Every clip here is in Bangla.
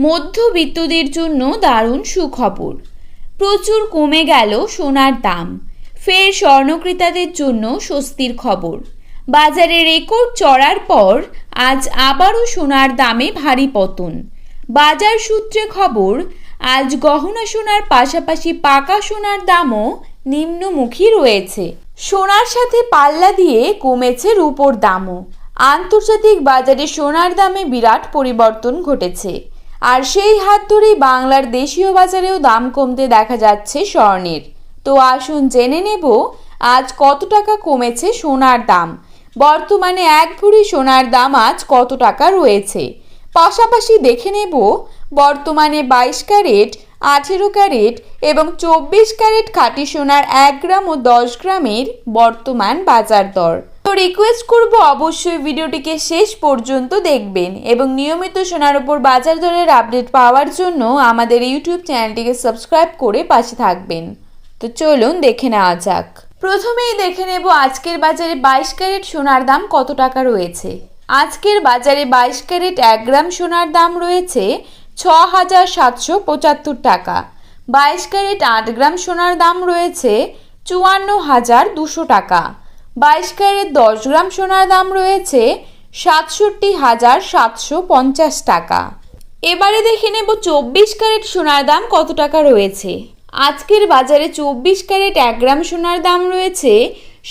মধ্যবিত্তদের জন্য দারুণ সুখবর। প্রচুর কমে গেল সোনার দাম। ফের স্বর্ণক্রেতাদের জন্য স্বস্তির খবর। বাজারে রেকর্ড চড়ার পর আজ আবারও সোনার দামে ভারী পতন। বাজার সূত্রে খবর, আজ গহনা সোনার পাশাপাশি পাকা সোনার দামও নিম্নমুখী রয়েছে। সোনার সাথে পাল্লা দিয়ে কমেছে রূপোর দামও। আন্তর্জাতিক বাজারে সোনার দামে বিরাট পরিবর্তন ঘটেছে। আর সেই হাত ধরেই বাংলার দেশীয় বাজারেও দাম কমতে দেখা যাচ্ছে স্বর্ণের। তো আসুন জেনে নেব আজ কত টাকা কমেছে সোনার দাম। বর্তমানে এক ভরি সোনার দাম আজ কত টাকা রয়েছে? পাশাপাশি দেখে নেব বর্তমানে বাইশ ক্যারেট, আঠেরো ক্যারেট এবং চব্বিশ ক্যারেট খাঁটি সোনার এক গ্রাম ও দশ গ্রামের বর্তমান বাজার দর। তো রিকোয়েস্ট করব অবশ্যই ভিডিওটিকে শেষ পর্যন্ত দেখবেন এবং নিয়মিত সোনার উপর বাজার দরের আপডেট পাওয়ার জন্য আমাদের ইউটিউব চ্যানেলটিকে সাবস্ক্রাইব করে পাশে থাকবেন। তো চলুন দেখে নেওয়া যাক। প্রথমেই দেখে নেব আজকের বাজারে বাইশ ক্যারেট সোনার দাম কত টাকা রয়েছে। আজকের বাজারে বাইশ ক্যারেট এক গ্রাম সোনার দাম রয়েছে ছ হাজার সাতশো পঁচাত্তর টাকা। বাইশ ক্যারেট আট গ্রাম সোনার দাম রয়েছে চুয়ান্ন হাজার দুশো টাকা। বাইশ ক্যারেট দশ গ্রাম সোনার দাম রয়েছে সাতষট্টি হাজার সাতশো পঞ্চাশ টাকা। এবারে দেখে নেব চব্বিশ ক্যারেট সোনার দাম কত টাকা রয়েছে। আজকের বাজারে চব্বিশ ক্যারেট এক গ্রাম সোনার দাম রয়েছে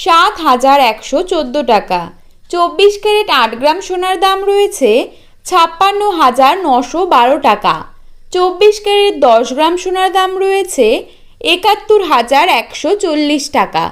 সাত হাজার একশো চোদ্দ টাকা। চব্বিশ ক্যারেট আট গ্রাম সোনার দাম রয়েছে ছাপ্পান্ন হাজার নশো বারো টাকা। চব্বিশ ক্যারেট দশ গ্রাম সোনার দাম রয়েছে একাত্তর হাজার একশো চল্লিশ টাকা।